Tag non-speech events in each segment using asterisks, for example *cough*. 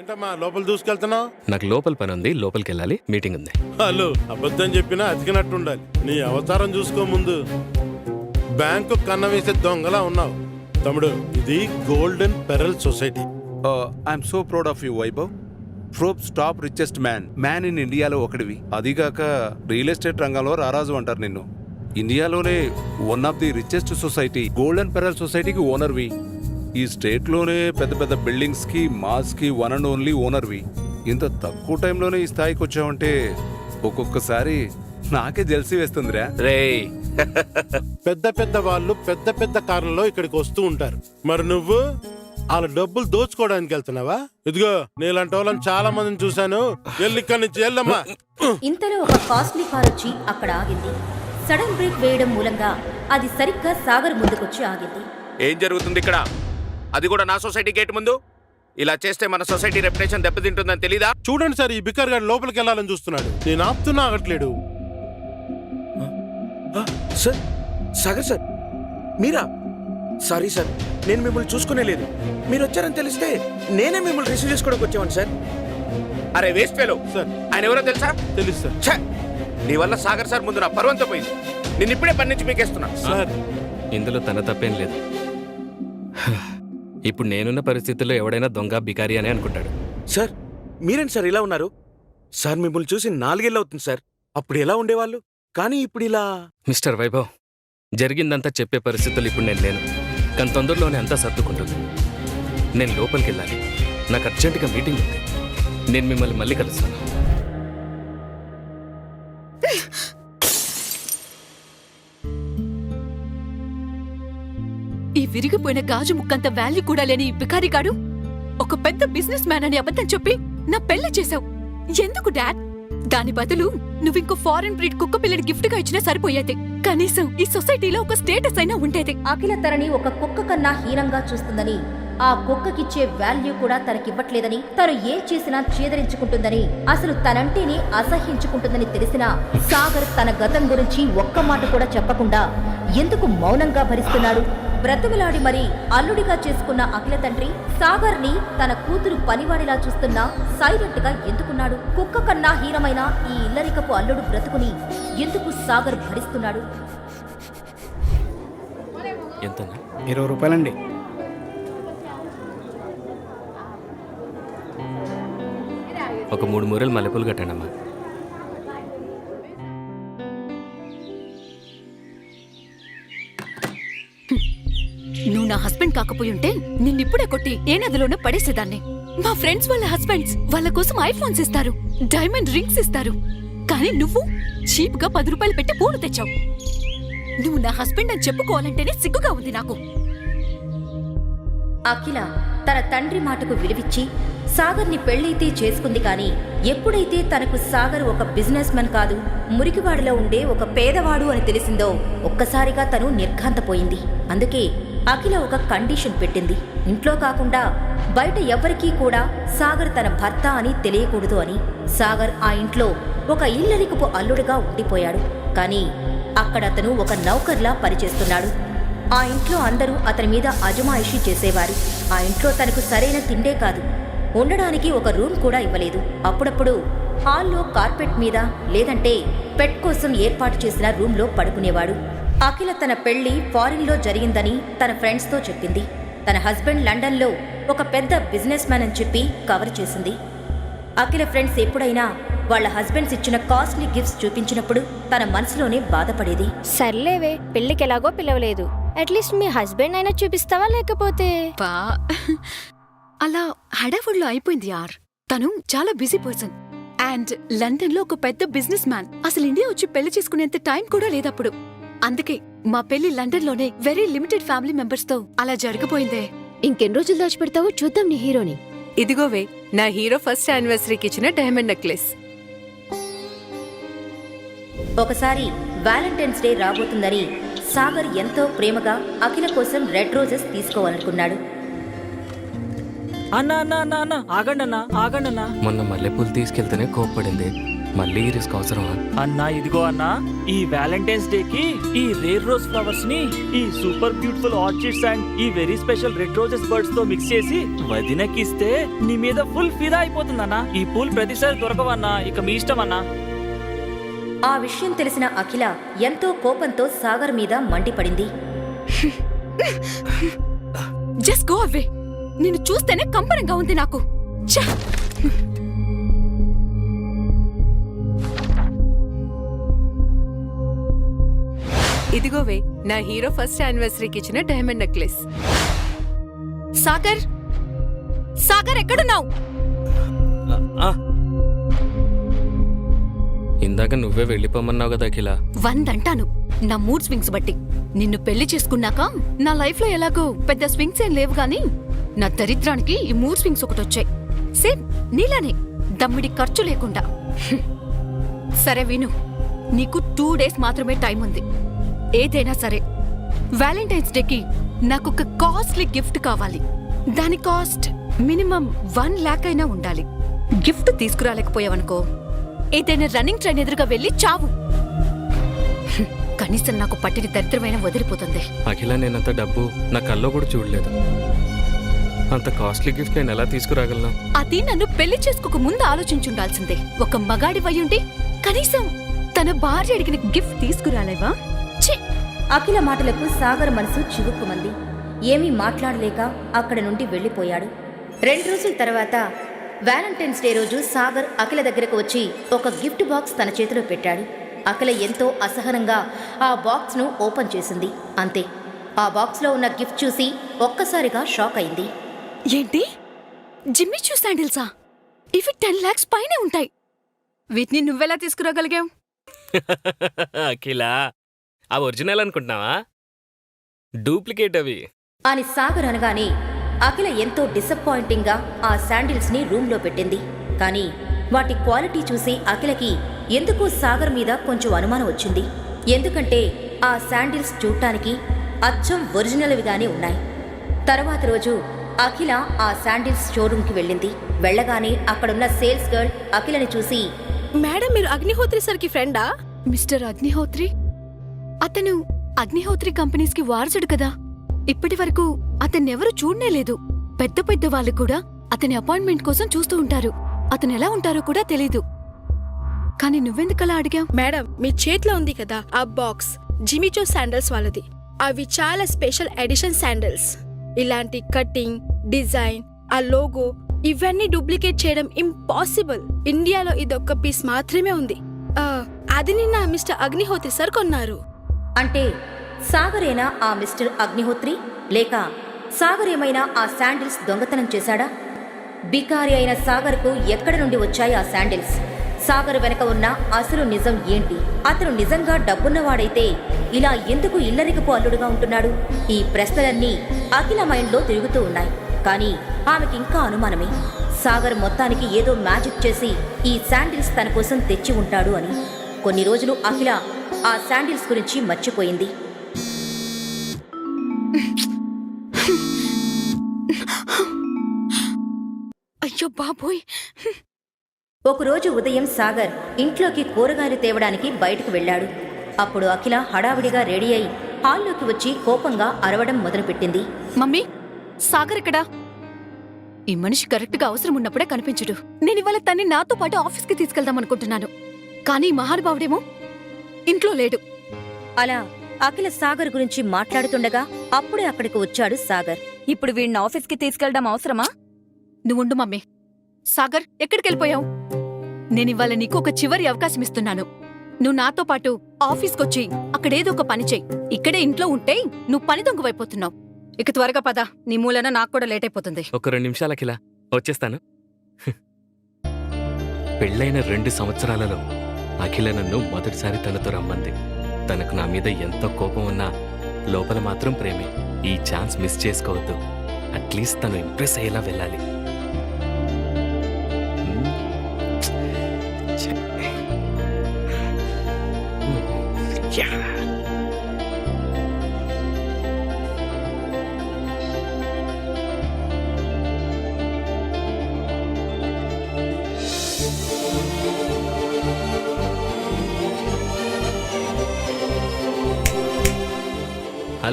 ఏంటమ్మా లోపల దూసుకెళ్తున్నావు? నాకు లోపల పని ఉంది లోపలికి వెళ్ళాలి మీటింగ్ ఉంది. హలో అబద్ధం చెప్పినా అతికినట్టు ఉండాలి నీ అవతారం చూసుకో ముందు. బ్యాంకు కన్న వేసే దొంగలా ఉన్నావు. తమ్ముడు ఇది golden pearl society. I'm so proud of you Vaibhav Forbes top richest man man in ఇండియాలో ఒకటివి అదిగాక రియల్ ఎస్టేట్ రంగంలో రారాజు అంటారు నిన్ను. ఇండియాలోనే one of the richest society golden pearl సొసైటీకి ఓనర్వి ఈ స్టేట్లోనే పెద్ద పెద్ద బిల్డింగ్స్కి మాల్స్కి వన్ అండ్ ఓన్లీ ఓనర్వి. ఇంత తక్కువ టైంలోనే ఈ స్థాయికి వచ్చావంటే ఒక్కొక్కసారి నాకే జెల్సీ వేస్తుందిరా. రేయ్. పెద్ద పెద్ద వాళ్ళు పెద్ద పెద్ద కార్లలో ఇక్కడికి వస్తూ ఉంటారు. మరి నువ్వు? వాళ్ళ డబ్బులు దోచుకోవడానికి వెళ్తున్నావా? ఇదిగో నీలాంటి వాళ్ళని చాలా మందిని చూశాను. వెళ్ళి ఇక్కడి నుంచి వెళ్ళమ్మా. ఇంతలో ఒక కాస్ట్లీ కార్ వచ్చి అక్కడ ఆగింది. సడన్ బ్రేక్ వేయడం మూలంగా అది సరిగ్గా సాగర్ ముందుకొచ్చి ఆగింది. ఏం జరుగుతుంది ఇక్కడ? అది కూడా నా సొసైటీ గేట్ ముందు? ఇలా చేస్తే మన సొసైటీ రెప్యుటేషన్ దెబ్బతింటుందని తెలీదా? చూడండి సార్ ఈ బిక్కర్ గారు లోపలికి వెళ్ళాలని చూస్తున్నాడు. నేను ఆపుతున్నా ఆగట్లేడు. సార్ సాగర్ సార్ మీరా? సారీ సార్ నేను మిమ్మల్ని చూసుకునే లేదు. మీరు వచ్చారని తెలిస్తే నేనే మిమ్మల్ని రిసీవ్ చేసుకోవడానికి వచ్చామండి సార్. అరే వేస్ట్ ఫెలో. సార్. ఆయన ఎవరో తెలుసా? తెలుసు సార్. ఛే! నీ వల్ల సాగర్ సార్ ముందు నా పర్వంతో పోయింది. నేను ఇప్పుడే పని నుంచి మీకేస్తున్నా సార్. ఇందులో తన తప్పేం లేదు. ఇప్పుడు నేనున్న పరిస్థితుల్లో ఎవడైనా దొంగ బికారి అని అనుకుంటాడు. సార్ మీరేంటి సార్ ఇలా ఉన్నారు? సార్ మిమ్మల్ని చూసి నాలుగేళ్ళు అవుతుంది సార్. అప్పుడు ఎలా ఉండేవాళ్ళు? కానీ ఇప్పుడు ఇలా మిస్టర్ వైభవ్ జరిగిందంతా చెప్పే పరిస్థితులు ఇప్పుడు నేను లేను. కానీ తొందరలోనే అంతా సర్దుకుంటుంది. నేను లోపలికి వెళ్ళాలి నాకు అర్జెంటుగా మీటింగ్ ఉంది. నేను మిమ్మల్ని మళ్ళీ కలుస్తాను. *laughs* విరిగిపోయిన గాజు ముక్కంత వాల్యూ కూడా లేని ఈ బికారిగాడు ఒక పెద్ద బిజినెస్ మ్యాన్ అని అబద్ధం చెప్పి నా పెళ్ళి చేశావు. ఎందుకు డాడ్? దాని బదులు నువ్వింకో ఫారెన్ బ్రీడ్ కుక్క పిల్లని గిఫ్ట్గా ఇచ్చినా సరిపోయేది. కనీసం ఈ సొసైటీలో ఒక స్టేటస్ అయినా ఉండేది. అఖిల తనని ఒక కుక్క కన్నా హీనంగా చూస్తుందని ఆ కుక్కకిచ్చే వాల్యూ కూడా తనకివ్వట్లేదని తను ఏం చేసినా చేదరించుకుంటుందని అసలు తనంటేనే అసహ్యించుకుంటుందని తెలిసినా సాగర్ తన గతం గురించి ఒక్క మాట కూడా చెప్పకుండా ఎందుకు మౌనంగా భరిస్తున్నాడు? బ్రతిమలాడి మరీ అల్లుడిగా చేసుకున్న అఖిల తండ్రి సాగర్ని తన కూతురు పనివాడిలా చూస్తున్నా సైలెంట్గా ఎందుకున్నాడు? కుక్క కన్నా హీనమైన ఈ ఇల్లరికపు అల్లుడు బ్రతుకుని ఎందుకు సాగర్ భరిస్తున్నాడు? ఇరవై రూపాయలండి. ఒక మూడు మూరలు మల్లెపూలు కట్టండమ్మా. నువ్వు హస్బెండ్ కాకపోయి ఉంటే నిన్నిప్పుడే కొట్టి ఏ నదిలోనే పడేసేదాన్ని. మా ఫ్రెండ్స్ వాళ్ళ హస్బెండ్స్ వాళ్ళ కోసం ఐఫోన్స్ ఇస్తారు డైమండ్ రింగ్స్ ఇస్తారు. కానీ నువ్వు చీప్గా పది రూపాయలు పెట్టి పూలు తెచ్చావు. నువ్వు నా హస్బెండ్ అని చెప్పుకోవాలంటేనే సిగ్గుగా ఉంది నాకు. అఖిల తన తండ్రి మాటకు విలువిచ్చి సాగర్ని పెళ్ళైతే చేసుకుంది కానీ ఎప్పుడైతే తనకు సాగర్ ఒక బిజినెస్ మెన్ కాదు మురికివాడిలో ఉండే ఒక పేదవాడు అని తెలిసిందో ఒక్కసారిగా తను నిర్ఘాంతపోయింది. అందుకే అఖిల ఒక కండిషన్ పెట్టింది. ఇంట్లో కాకుండా బయట ఎవరికీ కూడా సాగర్ తన భర్త అని తెలియకూడదు అని. సాగర్ ఆ ఇంట్లో ఒక ఇల్లరికపు అల్లుడుగా ఉండిపోయాడు. కానీ అక్కడ అతను ఒక నౌకర్లా పనిచేస్తున్నాడు. ఆ ఇంట్లో అందరూ అతని మీద అజమాయిషీ చేసేవారు. ఆ ఇంట్లో తనకు సరైన తిండే కాదు. ఉండడానికి ఒక రూమ్ కూడా ఇవ్వలేదు. అప్పుడప్పుడు హాల్లో కార్పెట్ మీద లేదంటే పెట్ కోసం ఏర్పాటు చేసిన రూమ్లో పడుకునేవాడు. అఖిల తన పెళ్ళి ఫారిన్లో జరిగిందని తన ఫ్రెండ్స్తో చెప్పింది. తన హస్బెండ్ లండన్లో ఒక పెద్ద బిజినెస్ మ్యాన్ అని చెప్పి కవర్ చేసింది. అఖిల ఫ్రెండ్స్ ఎప్పుడైనా వాళ్ళ హస్బెండ్స్ ఇచ్చిన కాస్ట్లీ గిఫ్ట్స్ చూపించినప్పుడు తన మనసులోనే బాధపడేది. సర్లేవే పెళ్ళికి ఎలాగో పిలవలేదు. అట్లీస్ట్ మీ హస్బెండ్ అయినా చూపిస్తావా లేకపోతే? పా అలా హడావుడిలో అయిపోయింది యార్. తను చాలా బిజీ పర్సన్. అండ్ లండన్లో ఒక పెద్ద బిజినెస్ మ్యాన్. అసలు ఇండియా వచ్చి పెళ్ళి చేసుకునేంత టైం కూడా లేదప్పుడు. అందుకే మా పెళ్ళి లండన్లోనే వెరీ లిమిటెడ్ ఫ్యామిలీ మెంబర్స్తో అలా జరగపోయిందే ఇంకెన్ని రోజులు దాచిపెడతావో చూద్దాం నీ హీరోని. ఇదిగోవే నా హీరో ఫస్ట్ యానివర్సరీకి ఇచ్చిన డైమండ్ నెక్లెస్ ఒకసారి వ్యాలంటైన్స్ డే రాబోతుందని సాగర్ ఎంతో ప్రేమగా అఖిల కోసం రెడ్ రోజెస్ తీసుకోవాలనుకున్నాడు. అన్న అన్న అన్న అన్న ఆగండి అన్న ఆగండి అన్న మొన్న మల్లెపూలు తీసుకెళ్తేనే కోప్పడింది. మళ్ళీ రిస్క్ అవసరమా? అన్నా ఇదిగో అన్నా ఈ వ్యాలంటైన్స్ డే కి ఈ రేర్ రోజ్ ఫ్లవర్స్ని ఈ సూపర్ బ్యూటిఫుల్ ఆర్చిడ్స్ అండ్ ఈ వెరీ స్పెషల్ రెడ్ రోజెస్ బర్డ్స్తో మిక్స్ చేసి వదినకిస్తే నీ మీద ఫుల్ ఫిదా అయిపోతుందన్నా ఈ పూల్ ప్రతిసారి దొరకవన్నా ఇక మీ ఇష్టం అన్నా. ఆ విషయం తెలిసిన అఖిల ఎంతో కోపంతో సాగర్ మీద మండిపడింది. Just go away. నిన్ను చూస్తేనే కంపరంగా ఉంది నాకు. ఇదిగోవే నా హీరో ఫస్ట్ యానివర్సరీకి ఇచ్చిన డైమండ్ నెక్లెస్. సాగర్! సాగర్ ఎక్కడున్నావు? ఇందాక నువ్వే వెళ్ళిపోమన్నావు కదా అఖిల. వందంటాను. నా మూడ్ స్వింగ్స్ బట్టి. నిన్ను పెళ్ళి చేసుకున్నాక నా లైఫ్లో ఎలాగో పెద్ద స్వింగ్స్ ఏం లేవు గాని నా దరిద్రానికి ఈ మూడ్ స్వింగ్స్ ఒకటి వచ్చాయి. సేమ్ నీలానే దమ్మిడి ఖర్చు లేకుండా. సరే విను నీకు టూ డేస్ మాత్రమే టైం ఉంది ఏదైనా సరే వ్యాలంటైన్స్ డేకి నాకు ఒక కాస్ట్లీ గిఫ్ట్ కావాలి. దాని కాస్ట్ మినిమం వన్ లాక్ అయినా ఉండాలి. గిఫ్ట్ తీసుకురాలేకపోయావనుకో ఏదైనా రన్నింగ్ ట్రైన్ ఎదురుగా వెళ్ళి చావు. కనీసం నాకు పట్టిన దరిద్రమైన వదిలిపోతుంది. అఖిల నేనంత డబ్బు నా కల్లో కూడా చూడలేదు. అంత కాస్ట్లీ గిఫ్ట్ నేను ఎలా తీసుకురాగలను? అది నన్ను పెళ్ళి చేసుకోక ముందు ఆలోచించుండాల్సిందే. ఒక మగాడి ఉండి కనీసం తన భార్య అడిగిన గిఫ్ట్ తీసుకురాలేవా! అఖిల మాటలకు సాగర్ మనసు చివుక్కుమంది. ఏమీ మాట్లాడలేక అక్కడ నుండి వెళ్ళిపోయాడు. రెండు రోజుల తర్వాత వ్యాలంటైన్స్ డే రోజు సాగర్ అఖిల దగ్గరకు వచ్చి ఒక గిఫ్ట్ బాక్స్ తన చేతిలో పెట్టాడు. అఖిల ఎంతో అసహనంగా ఆ బాక్స్ను ఓపెన్ చేసింది. అంతే. ఆ బాక్స్లో ఉన్న గిఫ్ట్ చూసి ఒక్కసారిగా షాక్ అయింది. ఏంటి? జిమ్మి చూ శాండిల్సా ఇవి టెన్ లాక్స్ పైనే ఉంటాయి. వీటిని నువ్వెలా తీసుకురాగలిగావు? *laughs* అఖిల ఆ ఒరిజినల్ అనుకుంటున్నావా? డూప్లికేట్ అవి. అని సాగర్ అనగానే అఖిల ఎంతో డిసప్పాయింటింగ్గా ఆ శాండిల్స్ని రూమ్లో పెట్టింది. కానీ వాటి క్వాలిటీ చూసి అఖిలకి ఎందుకో సాగర్ మీద కొంచెం అనుమానం వచ్చింది. ఎందుకంటే ఆ శాండిల్స్ చూడటానికి అచ్చం ఒరిజినల్విగానే ఉన్నాయి. తర్వాత రోజు అఖిల ఆ శాండిల్స్ షోరూంకి వెళ్ళింది. వెళ్ళగానే అక్కడున్న సేల్స్ గర్ల్ అఖిలని చూసి మేడం మీరు అగ్నిహోత్రి సర్కి ఫ్రెండా? మిస్టర్ అగ్నిహోత్రి? అతను అగ్నిహోత్రి కంపెనీస్కి వారసుడు కదా. ఇప్పటి వరకు అతన్నెవరూ చూడనే లేదు. పెద్ద పెద్ద వాళ్ళు కూడా అతని అపాయింట్మెంట్ కోసం చూస్తూ ఉంటారు. అతను ఎలా ఉంటారో కూడా తెలీదు. కానీ నువ్వెందుకలా అడిగావు? మేడం మీ చేతిలో ఉంది కదా ఆ బాక్స్. జిమిచో శాండల్స్ వాళ్ళది. అవి చాలా స్పెషల్ ఎడిషన్ శాండల్స్. ఇలాంటి కటింగ్ డిజైన్ ఆ లోగో ఇవన్నీ డూప్లికేట్ చేయడం ఇంపాసిబుల్. ఇండియాలో ఇదొక్క పీస్ మాత్రమే ఉంది. ఆ, అది నిన్న మిస్టర్ అగ్నిహోత్రి సార్ కొన్నారు. అంటే సాగరేనా ఆ మిస్టర్ అగ్నిహోత్రి? లేక సాగర్ ఏమైనా ఆ శాండిల్స్ దొంగతనం చేశాడా? బికారి అయిన సాగర్కు ఎక్కడి నుండి వచ్చాయి ఆ శాండిల్స్? సాగర్ వెనక ఉన్న అసలు నిజం ఏంటి? అతను నిజంగా డబ్బున్నవాడైతే ఇలా ఎందుకు ఇల్లరికపు అల్లుడుగా ఉంటున్నాడు? ఈ ప్రశ్నలన్నీ అఖిల మైండ్లో తిరుగుతూ ఉన్నాయి. కానీ ఆమెకింకా అనుమానమే. సాగర్ మొత్తానికి ఏదో మ్యాజిక్ చేసి ఈ శాండిల్స్ తన కోసం తెచ్చి ఉంటాడు అని. కొన్ని రోజులు అఖిల ఆ శాండిల్స్ గురించి మర్చిపోయింది. అయ్యో బాబోయ్. ఒకరోజు ఉదయం సాగర్ ఇంట్లోకి కూరగాయలు తేవడానికి బయటకు వెళ్ళాడు. అప్పుడు అఖిల హడావిడిగా రెడీ అయి హాల్లోకి వచ్చి కోపంగా అరవడం మొదలుపెట్టింది. మమ్మీ సాగర్ ఎక్కడా? ఈ మనిషి కరెక్ట్గా అవసరం ఉన్నప్పుడే కనిపించడు. నేను ఇవాళ తన్ని నాతో పాటు ఆఫీస్కి తీసుకెళ్దాం అనుకుంటున్నాను. కానీ మహానుభావుడేమో ఇంట్లో లేడు. అలా అఖిల సాగర్ గురించి మాట్లాడుతుండగా అప్పుడే అక్కడికి వచ్చాడు సాగర్. ఇప్పుడు వీడిని ఆఫీస్కి తీసుకెళ్దాం అవసరమా? నువ్వుండు మమ్మీ. సాగర్ ఎక్కడికి వెళ్ళిపోయావు నేను ఇవాళ నీకు ఒక చివరి అవకాశం ఇస్తున్నాను. నువ్వు నాతో పాటు ఆఫీస్కొచ్చి అక్కడేదో ఒక పని చెయ్యి ఇక్కడే ఇంట్లో ఉంటే నువ్వు పని దొంగవైపోతున్నావు ఇక త్వరగా పద. నీ మూలన నాకు కూడా లేట్ అయిపోతుంది. ఒక రెండు నిమిషాలు అఖిల వచ్చేస్తాను పెళ్ళైన రెండు సంవత్సరాలలో అఖిల నన్ను మొదటిసారి తనతో రమ్మంది. తనకు నా మీద ఎంత కోపం ఉన్నా లోపల మాత్రం ప్రేమే. ఈ ఛాన్స్ మిస్ చేసుకోవద్దు. అట్లీస్ట్ తను ఇంప్రెస్ అయ్యేలా వెళ్ళాలి.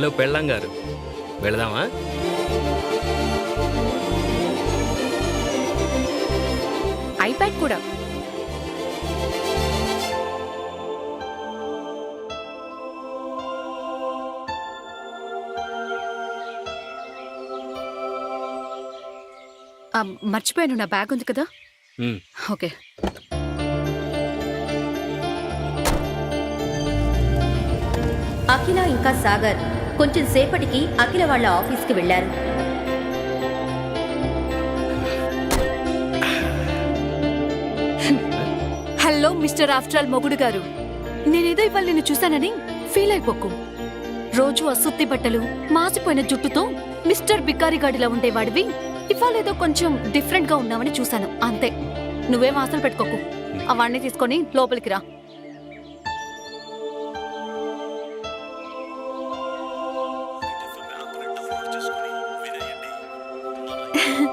హలో పెళ్ళం గారు. వెళదామా? ఐప్యాడ్ కూడా. ఆ, మర్చిపోయాను నా బ్యాగ్ ఉంది కదా. ఓకే. అఖిల ఇంకా సాగర్. కొంచెం సేపటికి అఖిల వాళ్ళ ఆఫీస్కి వెళ్ళారు హలో మిస్టర్ ఆఫ్టర్ ఆల్ మొగుడు గారు. నేనేదో ఇవాళ నిన్ను చూశానని ఫీల్ అయిపోకు. రోజు అసుత్తి బట్టలు మాసిపోయిన జుట్టుతో మిస్టర్ బికారిగాడిలా ఉండేవాడివి. ఇవాళేదో కొంచెం డిఫరెంట్గా ఉన్నావని చూశాను. అంతే. నువ్వేం ఆశలు పెట్టుకోకు. అవన్నీ తీసుకొని లోపలికి రా.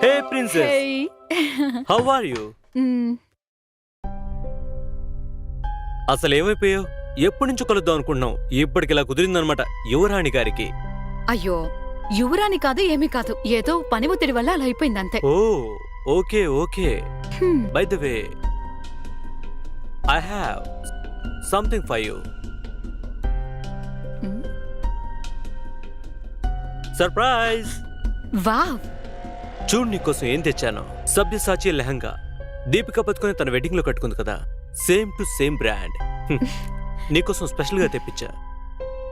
Hey princess how are you hmm, అసలు ఏమైపోయావు ఎప్పటి నుంచి కలుద్దాం అనుకుంటున్నాం ఇప్పటికి ఇలా కుదిరిందనమాట యువరాణి గారికి. అయ్యో యువరాని కాదు ఏమీ కాదు. ఏదో పని ఒత్తిడి వల్ల అలా అయిపోయింది అంతే. ఓ okay okay. By the way I have something for you surprise wow చూడు నీకోసం ఏం తెచ్చాను. సభ్యసాచి లెహంగా. దీపిక పట్టుకుని తన వెడ్డింగ్లో కట్టుకుంది కదా. Same to same brand. నీకోసం స్పెషల్గా తెప్పించా.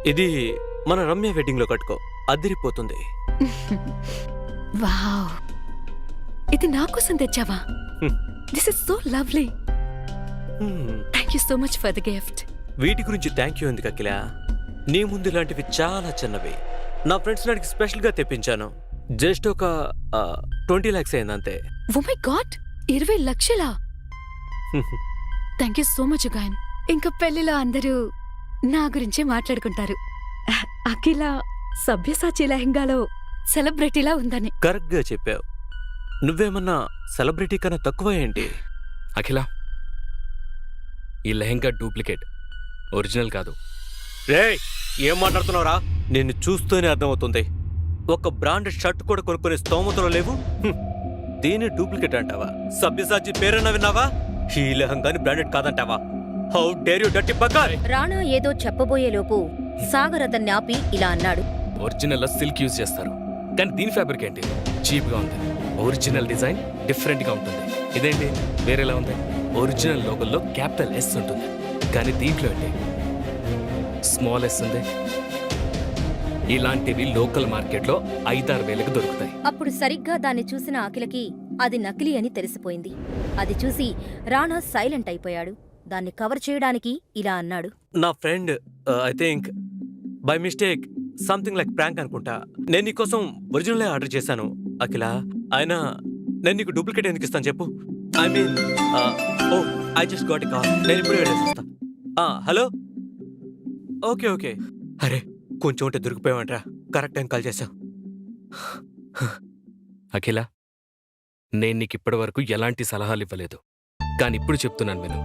ఇది మన రమ్య వెడ్డింగ్లో కట్టుకో. అదిరిపోతుంది. వావ్. ఇది నా కోసం తెచ్చావా. This is so lovely. Thank you so much for the gift వీటి గురించి థ్యాంక్ యూ ఎందుకు అఖిల? నీ ముందు ఇలాంటివి చాలా చిన్నవి. నా ఫ్రెండ్స్ నాడికి స్పెషల్గా తెప్పించాను. జస్ట్ ఒక ట్వంటీ లాక్స్ అయింది అంతే ఓ మై గాడ్ ఇరవై లక్షలా? థ్యాంక్ యూ సో మచ్ గాయన్ ఇంకా పెళ్ళిలో అందరూ నా గురించే మాట్లాడుకుంటారు. అఖిల సభ్యసాచి లెహంగాలో సెలబ్రిటీలా ఉందని. కరెక్ట్గా చెప్పావు. నువ్వేమన్నా సెలబ్రిటీ కన్నా తక్కువ ఏంటి? అఖిల ఈ లెహంగా డూప్లికేట్. ఒరిజినల్ కాదు. రే ఏం మాట్లాడుతున్నావురా? నిన్ను చూస్తూనే అర్థమవుతుంది. ఒక బ్రాండెడ్ షర్ట్ కూడా కొనుక్కునే స్తోమతలో లేవు. దీని డూప్లికేట్ అంటావా? సభ్యసాచి పేరన్నా విన్నావా? ఈ లెహంగాని బ్రాండెడ్ కాదంటావా? హౌ డేర్ యు డట్టి బకాయ్ రాణా ఏదో చెప్పబోయేలోపు సాగర్ అతన్ని ఆపి ఇలా అన్నాడు. ఒరిజినల్ సిల్క్ యూజ్ చేస్తారు. కానీ దీని ఫ్యాబ్రిక్ ఏంటి? చీప్గా ఉంది. ఒరిజినల్ డిజైన్ డిఫరెంట్గా ఉంటుంది. ఇదేంటి? వేరేలా ఉంది? ఒరిజినల్ లోగోల్లో క్యాపిటల్ ఎస్ ఉంటుంది. కానీ దీంట్లో ఏంటి? స్మాల్ ఎస్ ఉంది. ఇలాంటివి లోకల్ మార్కెట్లో ఐదారు వేలకు దొరుకుతాయి. అప్పుడు సరిగ్గా దాన్ని చూసిన అఖిలకి అది నకిలీ అని తెలిసిపోయింది. అది చూసి రాణా సైలెంట్ అయిపోయాడు. దాన్ని కవర్ చేయడానికి ఇలా అన్నాడు. నా friend I think by mistake something like prank అనుకుంటా. నేను నీకోసం ఒరిజినల్ ఆర్డర్ చేశాను అఖిల. అయినా నేను నీకు డూప్లికేట్ ఎందుకు ఇస్తాను చెప్పు. I mean oh I just got call నేను ఇప్పుడు హలో ఓకే ఓకే అరే కొంచెం ఉంటే దొరికిపోయావంట్రా. కరెక్ట్ టైం కాల్ చేశావు. అఖిల నేను నీకు ఇప్పటి వరకు ఎలాంటి సలహాలు ఇవ్వలేదు. కానీ ఇప్పుడు చెప్తున్నాను విను.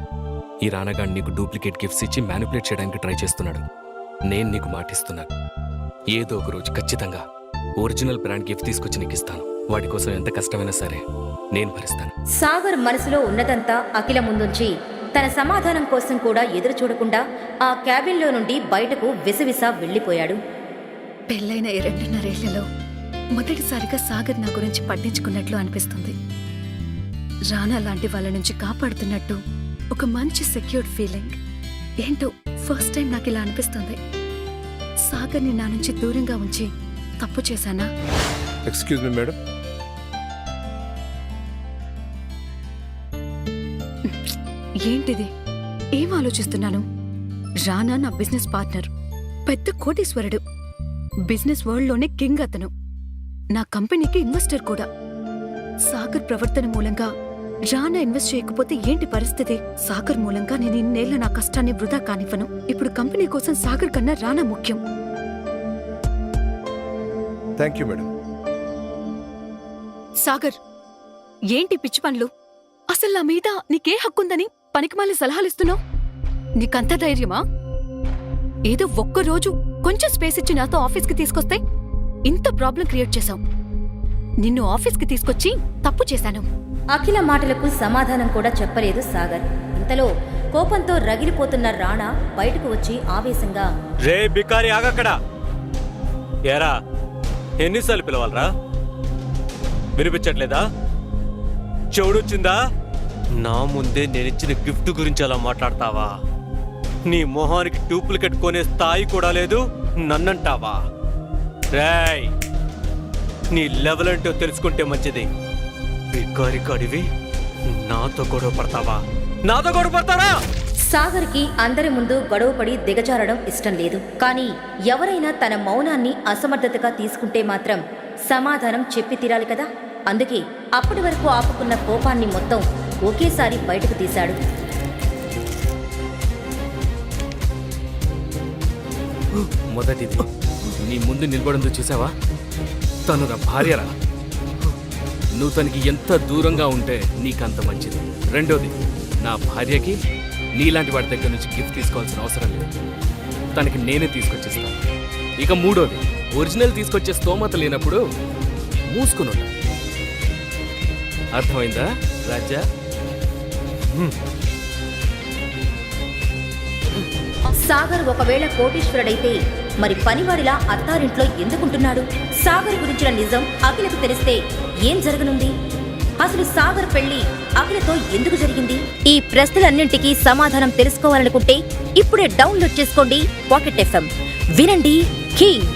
ఈ రానగాడు నీకు డూప్లికేట్ గిఫ్ట్స్ ఇచ్చి మ్యానిపులేట్ చేయడానికి ట్రై చేస్తున్నాడు. నేను నీకు మాటిస్తున్నాను. ఏదో ఒక రోజు ఖచ్చితంగా ఒరిజినల్ బ్రాండ్ గిఫ్ట్ తీసుకొచ్చి నీకు ఇస్తాను. వాడి కోసం ఎంత కష్టమైనా సరే నేను భరిస్తాను. సాగర్ మనసులో ఉన్నదంతా అఖిల ముందుంచి తన సమాధానం కోసం కూడా ఎదురు చూడకుండా ఆ క్యాబిన్లో నుండి బయటకు విసవిస వెళ్ళిపోయాడు. పెళ్ళైన ఈ రెండున్నరేళ్ళలో మొదటిసారిగా సాగర్ నా గురించి పట్టించుకున్నట్లు అనిపిస్తుంది. రానా లాంటి వాళ్ళ నుంచి కాపాడుతున్నట్టు ఒక మంచి సెక్యూర్డ్ ఫీలింగ్ ఏంటో ఫస్ట్ టైం నాకు ఇలా అనిపిస్తుంది. సాగర్ని నా నుంచి దూరంగా ఉంచి తప్పు చేశానా? ఎక్స్క్యూజ్ మీ మేడం ఏంటిది? ఏం ఆలోచిస్తున్నాను? రానా నా బిజినెస్ పార్ట్నర్. పెద్ద కోటీశ్వరుడు. బిజినెస్ వరల్డ్లోనే కింగ్ అతను. నా కంపెనీకి ఇన్వెస్టర్ కూడా. సాగర్ ప్రవర్తన మూలంగా రానా ఇన్వెస్ట్ చేయకపోతే ఏంటి పరిస్థితి? సాగర్ మూలంగా నేను ఇన్నేళ్ళ నా కష్టాన్ని వృధా కానివ్వను. ఇప్పుడు కంపెనీ కోసం సాగర్ కన్నా రానా ముఖ్యం. థ్యాంక్ యూ మేడం సాగర్ ఏంటి పిచ్చి పనులు? అసలు నా మీద నీకే హక్కుందని పనికిమాలి సలహాలిస్తున్నావు నీకంత ధైర్యమా? ఏదో ఒక్కరోజు కొంచెం స్పేస్ ఇచ్చి నాతో ఆఫీస్కి తీసుకొస్తే ఇంత ప్రాబ్లం క్రియేట్ చేశావు. నిన్ను ఆఫీస్కి తీసుకొచ్చి తప్పు చేశాను. అఖిల మాటలకు సమాధానం కూడా చెప్పలేదు సాగర్. ఇంతలో కోపంతో రగిలిపోతున్న రాణా బయటకు వచ్చి ఆవేశంగా రే బికారి ఆగక్కడ. ఏరా ఎన్నిసార్లు పిలవాలరా? వినిపించట్లేదా? చెవుడొచ్చిందా? నా ముందే నేనిచ్చిన గిఫ్ట్ గురించి అలా మాట్లాడతావా? నీ మొహానికి డూప్లికేట్ కొనే స్థాయి కూడా లేదు నన్నంటావా? రాయ్! నీ లెవెల్ ఏంటో తెలుసుకుంటే మంచిది. బికారి కడివి నాతో గొడవ పడతావా? నాతో గొడవ పడతారా? సాగర్కి అందరి ముందు గొడవపడి దిగజారడం ఇష్టం లేదు. కానీ ఎవరైనా తన మౌనాన్ని అసమర్థతగా తీసుకుంటే మాత్రం సమాధానం చెప్పి తీరాలి కదా? అందుకే అప్పటి వరకు ఆపుకున్న కోపాన్ని మొత్తం ఒకేసారి బయటకు తీశాడు. మొదటిది నీ ముందు నిలబడిందో చూసావా? తను నా భార్యరా. నువ్వు తనకి ఎంత దూరంగా ఉంటే నీకంత మంచిది. రెండోది నా భార్యకి నీలాంటి వాడి దగ్గర నుంచి గిఫ్ట్ తీసుకోవాల్సిన అవసరం లేదు. తనకి నేనే తీసుకొచ్చేస్తాను. ఇక మూడోది ఒరిజినల్ తీసుకొచ్చే స్తోమత లేనప్పుడు మూసుకుని అర్థమైందా రాజా? సాగర్ ఒకవేళ కోటీశ్వరుడైతే మరి పనివాడిలా అత్తారింట్లో ఎందుకుంటున్నాడు? సాగర్ గురించిన నిజం అఖిలకు తెలిస్తే ఏం జరగనుంది? అసలు సాగర్ పెళ్ళి అఖిలతో ఎందుకు జరిగింది? ఈ ప్రశ్నలన్నింటికీ సమాధానం తెలుసుకోవాలనుకుంటే ఇప్పుడే డౌన్లోడ్ చేసుకోండి పాకెట్ ఎఫ్ఎం. వినండి కింగ్.